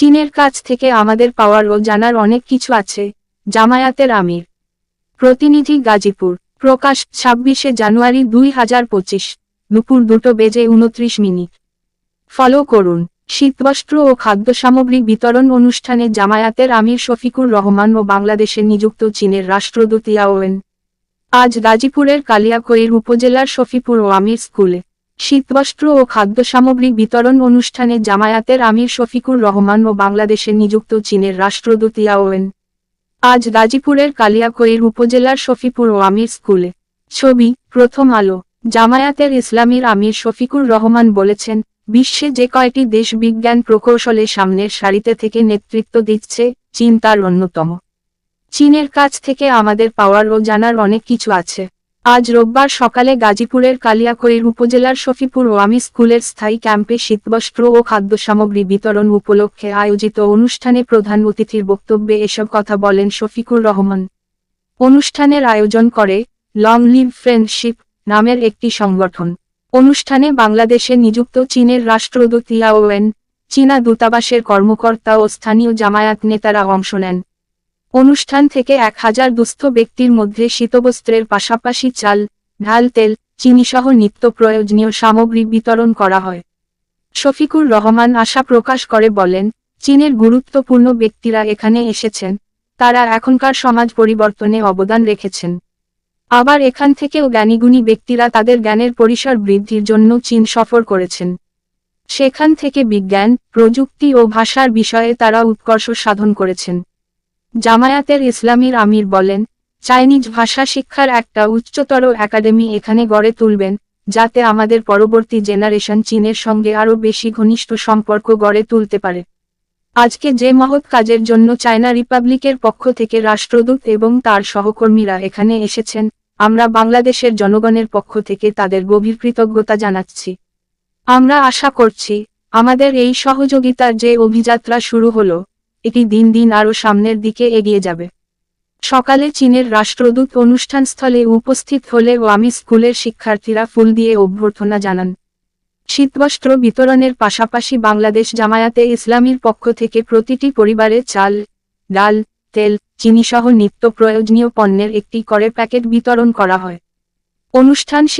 চীনের কাছ থেকে আমাদের পাওয়ার ও জানার অনেক কিছু আছে, জামায়াতের আমির। প্রতিনিধি গাজীপুর, প্রকাশ ছাব্বিশে জানুয়ারি দুই হাজার পঁচিশ, দুপুর দুটো বেজে উনত্রিশ মিনিট। ফলো করুন, শীতবস্ত্র ও খাদ্য সামগ্রী বিতরণ অনুষ্ঠানে জামায়াতের আমির শফিকুর রহমান ও বাংলাদেশে নিযুক্ত চীনের রাষ্ট্রদূত ইয়াওয়েন। আজ গাজীপুরের কালিয়াকৈর উপজেলার শফিপুর ও আমির স্কুলে। শীতবস্ত্র ও খাদ্য সামগ্রী বিতরণ অনুষ্ঠানে জামায়াতের আমির শফিকুর রহমান ও বাংলাদেশে নিযুক্ত চীনের রাষ্ট্রদূত ইয়াওয়েন। আজ গাজীপুরের কালিয়াকৈর উপজেলার শফিপুর ও আমির স্কুলে। ছবি, প্রথম আলো। জামায়াতের ইসলামীর আমির শফিকুর রহমান বলেছেন, বিশ্বে যে কয়টি দেশ বিজ্ঞান প্রকৌশলে সামনের সারিতে থেকে নেতৃত্ব দিচ্ছে, চীন তার অন্যতম। চীনের কাছ থেকে আমাদের পাওয়ার ও জানার অনেক কিছু আছে। আজ রোববার সকালে গাজীপুরের কালিয়াকৈর উপজেলার শফিপুর ওয়ামি স্কুলের স্থায়ী ক্যাম্পে শীতবস্ত্র ও খাদ্য সামগ্রী বিতরণ উপলক্ষে আয়োজিত অনুষ্ঠানে প্রধান অতিথির বক্তব্যে এসব কথা বলেন শফিকুর রহমান। অনুষ্ঠানের আয়োজন করে লং লিভ ফ্রেন্ডশিপ নামের একটি সংগঠন। অনুষ্ঠানে বাংলাদেশে নিযুক্ত চীনের রাষ্ট্রদূত ইয়াওয়েন, চীনা দূতাবাসের কর্মকর্তা ও স্থানীয় জামায়াত নেতারা অংশ নেন। অনুষ্ঠান থেকে এক হাজার দুস্থ ব্যক্তির মধ্যে শীতবস্ত্রের পাশাপাশি চাল, ঢাল, তেল, চিনিসহ নিত্য প্রয়োজনীয় সামগ্রী বিতরণ করা হয়। শফিকুর রহমান আশা প্রকাশ করে বলেন, চীনের গুরুত্বপূর্ণ ব্যক্তিরা এখানে এসেছেন, তারা এখনকার সমাজ পরিবর্তনে অবদান রেখেছেন। আবার এখান থেকেও জ্ঞানীগুণী ব্যক্তিরা তাদের জ্ঞানের পরিসর বৃদ্ধির জন্য চীন সফর করেছেন। সেখান থেকে বিজ্ঞান, প্রযুক্তি ও ভাষার বিষয়ে তারা উৎকর্ষ সাধন করেছেন। জামায়াতের ইসলামীর আমির বলেন, চাইনিজ ভাষা শিক্ষার একটা উচ্চতর একাডেমি এখানে গড়ে তুলবেন, যাতে আমাদের পরবর্তী জেনারেশন চীনের সঙ্গে আরও বেশি ঘনিষ্ঠ সম্পর্ক গড়ে তুলতে পারে। আজকে যে মহৎ কাজের জন্য চায়না রিপাবলিকের পক্ষ থেকে রাষ্ট্রদূত এবং তার সহকর্মীরা এখানে এসেছেন, আমরা বাংলাদেশের জনগণের পক্ষ থেকে তাদের গভীর কৃতজ্ঞতা জানাচ্ছি। আমরা আশা করছি, আমাদের এই সহযোগিতার যে অভিযাত্রা শুরু হলো এটি দিন দিন আরও সামনের দিকে এগিয়ে যাবে। সকালে চীনের রাষ্ট্রদূত অনুষ্ঠানস্থলে উপস্থিত হলে ও আমি স্কুলের শিক্ষার্থীরা ফুল দিয়ে অভ্যর্থনা জানান। শীতবস্ত্র বিতরণের পাশাপাশি বাংলাদেশ জামায়াতে ইসলামীর পক্ষ থেকে প্রতিটি পরিবারে চাল, ডাল, তেল, চিনিসহ নিত্য প্রয়োজনীয় পণ্যের একটি করে প্যাকেট বিতরণ করা হয়। অনুষ্ঠান শেষে